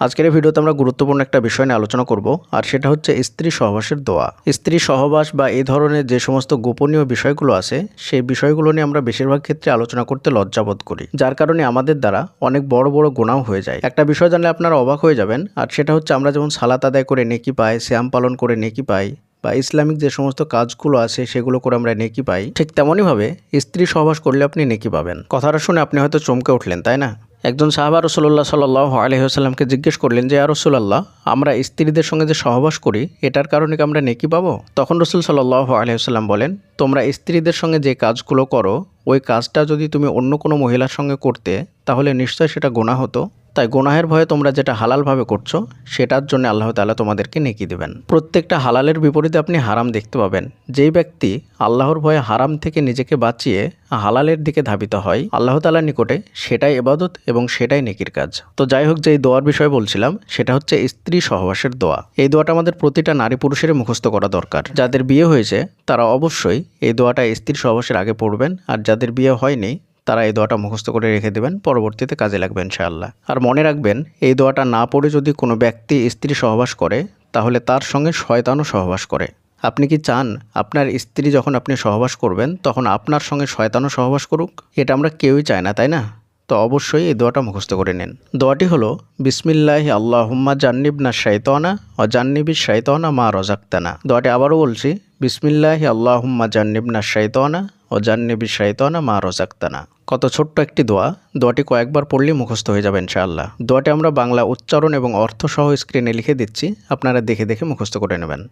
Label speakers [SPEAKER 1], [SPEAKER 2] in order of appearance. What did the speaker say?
[SPEAKER 1] আজকের এই ভিডিওতে আমরা গুরুত্বপূর্ণ একটা বিষয় নিয়ে আলোচনা করব, আর সেটা হচ্ছে স্ত্রী সহবাসের দোয়া। স্ত্রী সহবাস বা এই ধরনের যে সমস্ত গোপনীয় বিষয়গুলো আছে, সেই বিষয়গুলো নিয়ে আমরা বেশিরভাগ ক্ষেত্রে আলোচনা করতে লজ্জাবোধ করি। যার কারণে আমাদের দ্বারা অনেক বড় বড় গোনাও হয়ে যায়। একটা বিষয় জানলে আপনারা অবাক হয়ে যাবেন, আর সেটা হচ্ছে আমরা যেমন সালাত আদায় করে নেকি পাই শ্যাম পালন করে নেকি পাই, বা ইসলামিক যে সমস্ত কাজগুলো আছে, সেগুলো করে আমরা নেকি পাই, ঠিক তেমনইভাবে স্ত্রী সহবাস করলে আপনি নেকি পাবেন। কথাটা শুনে আপনি হয়তো চমকে উঠলেন, তাই না? একজন সাহাবা রসুল্লাহ সাল্লাহ আলহিহাস্লামকে জিজ্ঞেস করলেন যে আর রসুল্লাহ আমরা স্ত্রীদের সঙ্গে যে সহবাস করি, এটার কারণে কি আমরা নেকি পাবো? তখন রসুল সাল্লাহ আলহিহাস্লাম বলেন, তোমরা স্ত্রীদের সঙ্গে যে কাজগুলো করো, ওই কাজটা যদি তুমি অন্য কোনো মহিলার সঙ্গে করতে, তাহলে নিশ্চয় সেটা গোনা হতো। তাই গোনাহের ভয়ে তোমরা যেটা হালালভাবে করছ, সেটার জন্য আল্লাহ তালা তোমাদেরকে নেকি দেবেন। প্রত্যেকটা হালালের বিপরীতে আপনি হারাম দেখতে পাবেন। যেই ব্যক্তি আল্লাহর ভয়ে হারাম থেকে নিজেকে বাঁচিয়ে হালালের দিকে ধাবিত হয়, আল্লাহ তাআলার নিকটে সেটাই এবাদত এবং সেটাই নেকির কাজ। তো যাই হোক, যেই দোয়ার বিষয়ে বলছিলাম, সেটা হচ্ছে স্ত্রী সহবাসের দোয়া। এই দোয়াটা আমাদের প্রতিটা নারী পুরুষের মুখস্থ করা দরকার। যাদের বিয়ে হয়েছে, তারা অবশ্যই এই দোয়াটা স্ত্রী সহবাসের আগে পড়বেন, আর যাদের বিয়ে হয়নি তারা এই দোয়াটা মুখস্থ করে রেখে দেবেন, পরবর্তীতে কাজে লাগবে ইনশাআল্লাহ। আর মনে রাখবেন, এই দোয়াটা না পড়ে যদি কোনো ব্যক্তি স্ত্রী সহবাস করে, তাহলে তার সঙ্গে শয়তানও সহবাস করে। আপনি কি চান আপনার স্ত্রী যখন আপনি সহবাস করবেন, তখন আপনার সঙ্গে শয়তানও সহবাস করুক? এটা আমরা কেউই চাই না, তাই না? তো অবশ্যই এই দোয়াটা মুখস্থ করে নিন। দোয়াটি হলো, বিসমিল্লাহ আল্লাহুম্মা জান্নিবনা শাইতানা ও জান্নিবি শাইতানা মা রজাক্তানা। দোয়াটি আবারও বলছি, বিসমিল্লাহ আল্লাহুম্মা জান্নিবনা শাইতানা ও বিশ্বায়িত না মা রোজাক্তানা। কত ছোট্ট একটি দোয়া। দোয়াটি কয়েকবার পড়লেই মুখস্থ হয়ে যাবে ইনশাআল্লাহ। দোয়াটি আমরা বাংলা উচ্চারণ এবং অর্থ সহ স্ক্রিনে লিখে দিচ্ছি। আপনারা দেখে দেখে মুখস্থ করে নেবেন।